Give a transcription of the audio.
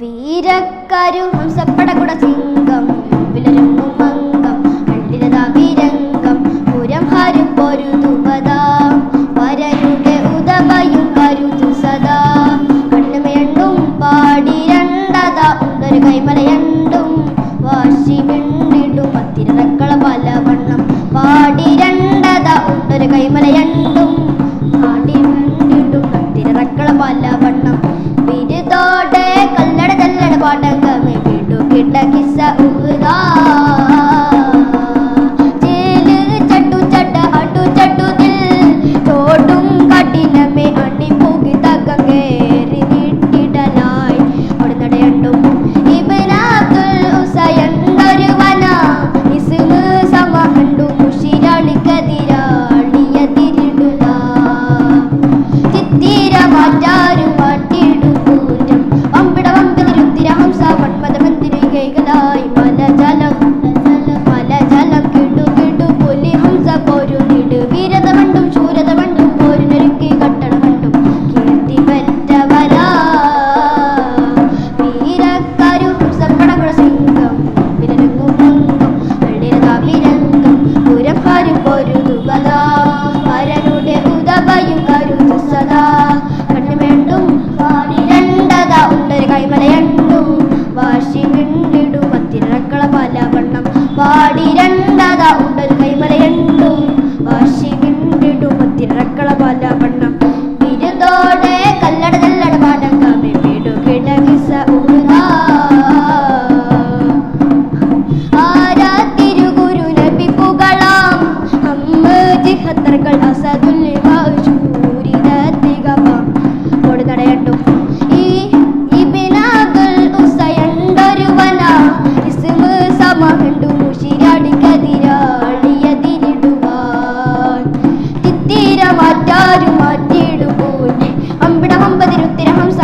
വീരക്കാരു ഹംസപ്പടകുട സിംഗം വിളരുന്നു മംഗം കണ്ടിരതാ വീരംഗം പുരം ഹാരും പൊരുതു പദാ വരരുടെ സദാ. കണ്ണുമെണ്ണും പാടി രണ്ടതാ ഉണ്ടൊരു കൈമലയണ്ടും വാശി മിണ്ടിടും പത്തിരക്കള പലവണ്ണം പാടി രണ്ടതാ ഉണ്ടൊരു കൈമലയണ്ടും പാടി മിണ്ടിടും പത്തിരക്കള പലവണ്ണം বলা চলো ಬಣ್ಣ ಬಿರುದೋಡೆ ಕಲ್ಲಡದಲ್ಲಡ ಬಾಡಂಗಾಮೆ ಬಿಡು ಕೆಡಗಿಸ ಉಳಿದ ആരാ തിരുഗുരു നബിപ്പുകളാം അമ്മ ജിഹത്തർകൾ അസദുല്ലി വാശൂരിതത്തികമാം ഓടി തടയട്ടു ഈ ഇബിനാഗുൽ ഉസയണ്ടൊരുവന. ഇസ്മ സമഹൻ ആരും മാറ്റിയിടുമ്പോൾ അമ്പിട അമ്പതിരുത്തിരഹംസ